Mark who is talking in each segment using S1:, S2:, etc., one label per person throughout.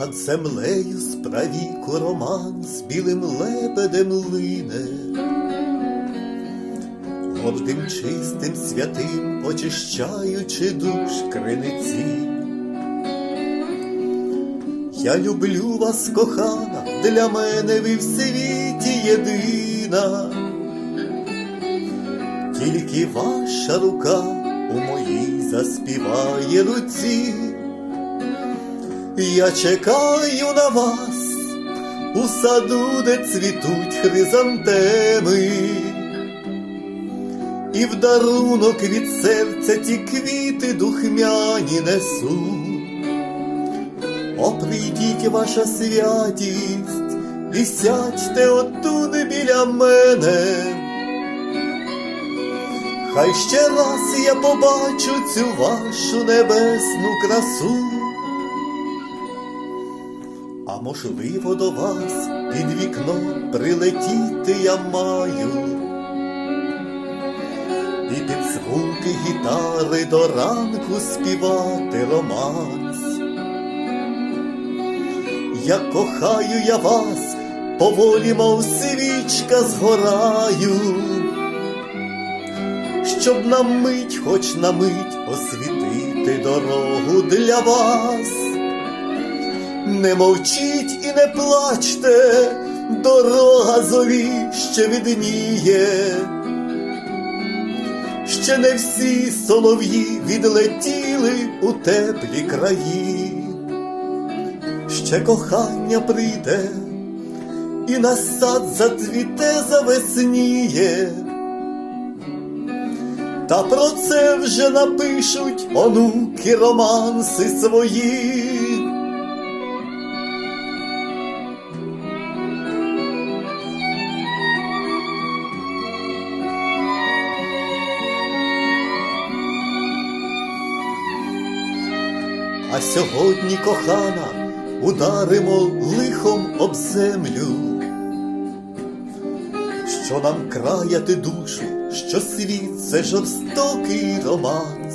S1: Над землею справіку роман з білим лебедем лине, гордим, чистим, святим, очищаючи душ криниці. Я люблю вас, кохана, для мене ви в світі єдина. Тільки ваша рука у моїй заспіває руці. Я чекаю на вас у саду, де цвітуть хризантеми, і в дарунок від серця ті квіти духмяні несу. О, прийдіть ваша святість, і сядьте отут біля мене. Хай ще раз я побачу цю вашу небесну красу. Можливо до вас під вікно прилетіти я маю. І під звуки гітари до ранку співати романс. Як кохаю я вас, поволі, мов свічка згораю, щоб на мить, хоч на мить освітити дорогу для вас. Не мовчіть і не плачте, дорога зорі ще відніє. Ще не всі солов'ї відлетіли у теплі краї, ще кохання прийде, і на сад зацвіте завесніє. Та про це вже напишуть онуки романси свої. А сьогодні, кохана, ударимо лихом об землю, що нам краяти душу, що світ це жорстокий романс.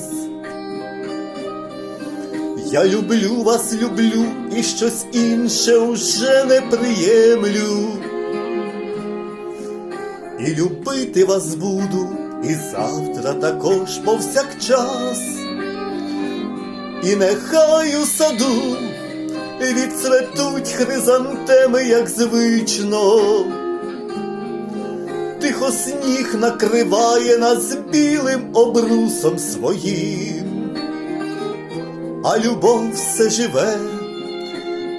S1: Я люблю вас, люблю, і щось інше уже не приємлю. І любити вас буду, і завтра також повсякчас. І нехай у саду відцветуть хризантеми, як звично. Тихо сніг накриває нас білим обрусом своїм, а любов все живе,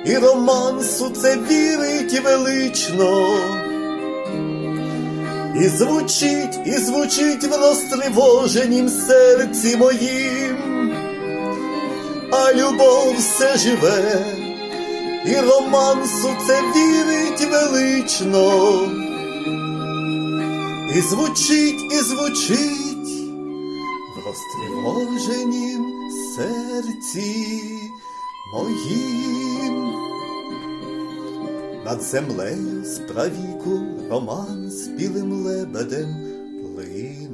S1: і романсу це вірить велично. І звучить, і звучить в розтривоженім серці моїм а любов все живе, і романсу це вірить велично. І звучить, і звучить в розтривоженім серці моїм. Над землею справіку роман з білим лебедем плине.